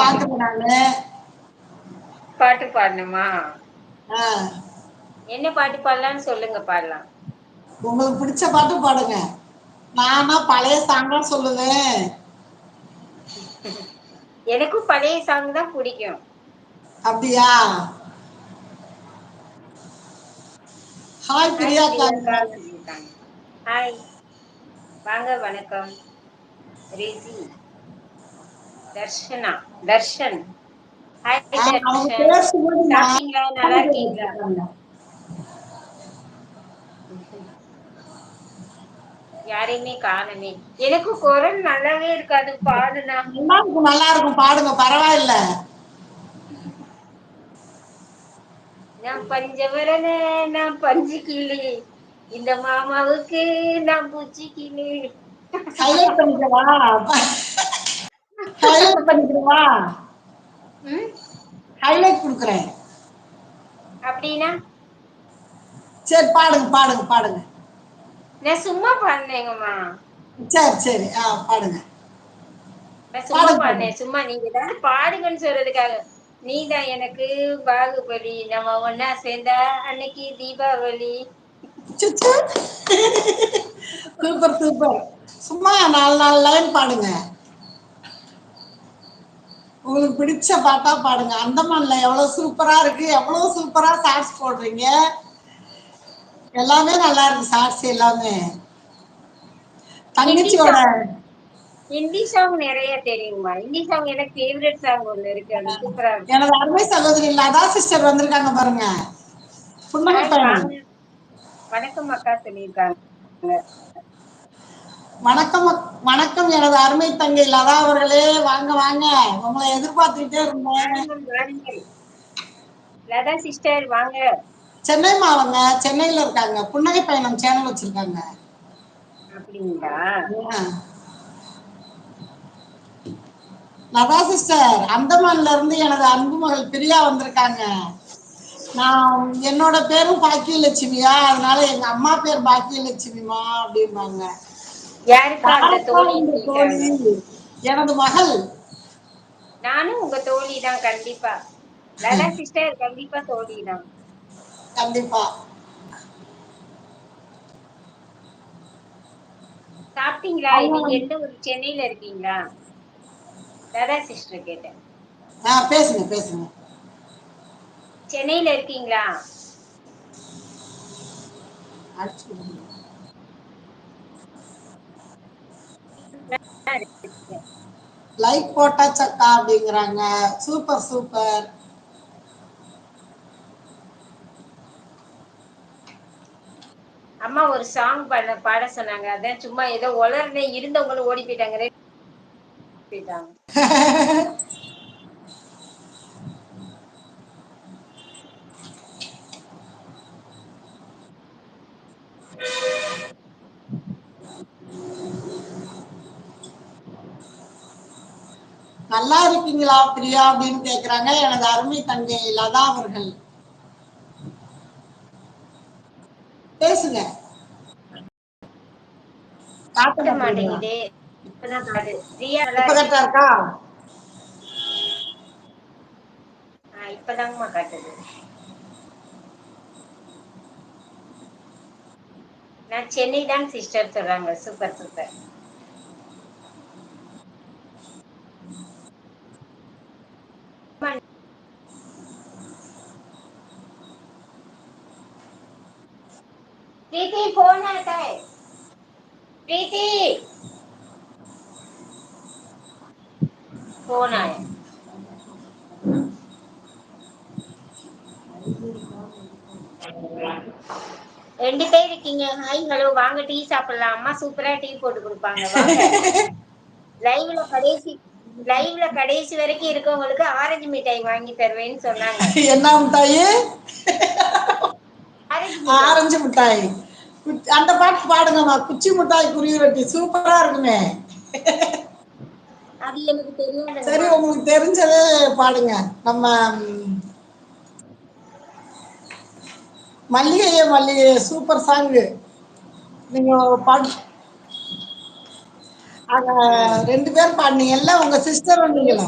பாக்குறேன் நானு பாட்டு பாடணுமா? என்ன பாட்டு பாடலான்னு சொல்லுங்க பாடலாம். உங்களுக்கு பிடிச்ச பாட்டு பாடுங்க. நானா பழைய சாங்கா சொல்லுவேன். எனக்கும் பழைய சாங் தான் புடிக்கும். அப்படியா? ஹாய் சொல்லிருக்காங்க ஹாய் வாங்க வணக்கம். ரேசி தர்ஷனா தர்ஷன். ஹாய் தர்ஷன். சாப்பிட்டீங்களா நல்லா இருக்கீங்களா? இருக்காங்க. யாரையுமே காணமே. எனக்கு குரல் நல்லாவே இருக்காது பாடுனா. நல்லா இருக்கும் பாடுங்க பரவாயில்ல. நான் பஞ்சவரண நான் பஞ்சு கிளி இந்த மாமாவுக்கு நான் பூச்சி கிளி ஹைலைட் பண்ணிக்கவா? ஹைலைட் பண்ணிக்கிறவா? ஹைலைட் கொடுக்குறேன். அப்படின்னா? சரி பாடுங்க பாடுங்க பாடுங்க. நான் சும்மா பாடினேங்கம்மா. சரி சரி. ஆ பாடுங்க. நான் சும்மா பாடினேன். சும்மா நீங்க ஏதாவது பாடுங்கன்னு சொல்றதுக்காக. நீதான் எனக்கு பாகுபலி நம்ம ஒன்னா சேர்ந்தா அன்னைக்கு தீபாவளி. Super super. சும்மா நாலு நாலு லைன் பாடுங்க. உங்களுக்கு பிடிச்ச பாட்டா பாடுங்க. அந்தமான்ல எவ்வளவு சூப்பரா இருக்கு எவ்வளவு சூப்பரா சாங்ஸ் போடுறீங்க? எல்லாமே நல்லா இருக்கு சாங்ஸ் எல்லாமே. தங்கச்சியோட ஹிந்தி சாங் நிறைய தெரியுமா ஹிந்தி சாங் எனக்கு ஃபேவரட் சாங் ஒண்ணு இருக்கு. அது சூப்பரா இருக்கும் எனது அருமை சகோதரி லதா சிஸ்டர் வந்திருக்காங்க பாருங்க. புன்னகை வணக்கம் அக்கா சொல்லியிருக்காங்க. வணக்கம் வணக்கம் எனது அருமை தங்கை லதா அவர்களே. வாங்க வாங்க. உங்களை எதிர்பார்த்துக்கிட்டே இருந்தேன். லதா சிஸ்டர் வாங்க. சென்னை மாவங்க சென்னையில இருக்காங்க. புன்னகை பயணம் சேனல் வச்சிருக்காங்க. அப்படிங்களா. லதா சிஸ்டர் அந்தமான்ல இருந்து எனது அன்பு மகள் பிரியா வந்திருக்காங்க. நான் என்னோட பேரும் பாக்கியலட்சுமியா அதனால எங்க அம்மா பேர் பாக்கியலட்சுமிமா அப்படிம்பாங்க. யாருக்கா அந்த தோழி எனது மகள். நானும் உங்க தோழி தான் கண்டிப்பா. லதா சிஸ்டர் கண்டிப்பா தோழி தான் கண்டிப்பா. சாப்பிட்டீங்களா? நீங்க எந்த ஒரு சென்னையில இருக்கீங்களா? லதா சிஸ்டர் கேட்டேன். ஆ பேசுங்க பேசுங்க. சென்னையில இருக்கீங்களா? லைக் போட்டா சக்கா அப்படிங்கிறாங்க. சூப்பர் சூப்பர் அம்மா ஒரு சாங் பாட பாட சொன்னாங்க. அதான் சும்மா ஏதோ உளர்னே இருந்தவங்களும் ஓடி போயிட்டாங்களே போயிட்டாங்க. நல்லா இருக்கீங்களா பிரியா அப்படின்னு கேக்குறாங்க. எனது அருமை தங்கை லதா அவர்கள். பேசுங்க. இருக்கு? இப்பதாங்கம்மா காட்டுது. நான் சென்னை தான் சிஸ்டர் சொல்றாங்க. சூப்பர் சூப்பர் प्रीति फोन आता है प्रीति फोन आया ரெண்டு பேர் இருக்கீங்க ஹாய் ஹலோ வாங்க டீ சாப்பிடலாம் அம்மா சூப்பரா டீ போட்டு கொடுப்பாங்க வாங்க லைவ்ல கடைசி லைவ்ல கடைசி வரைக்கும் இருக்கவங்களுக்கு ஆரஞ்சு மிட்டாய் வாங்கி தருவேன்னு சொன்னாங்க என்ன மிட்டாயி ஆரஞ்சு மிட்டாய். அந்த பாட்டு பாடுங்கம்மா. குச்சி மிட்டாய் குருவி ரொட்டி சூப்பரா இருக்குமே. சரி உங்களுக்கு தெரிஞ்சதே பாடுங்க. நம்ம மல்லிகையே மல்லிகையே சூப்பர் சாங்கு. நீங்க பாடு ரெண்டு பேரும் பாடுனீங்கல்ல உங்க சிஸ்டர் வந்தீங்களா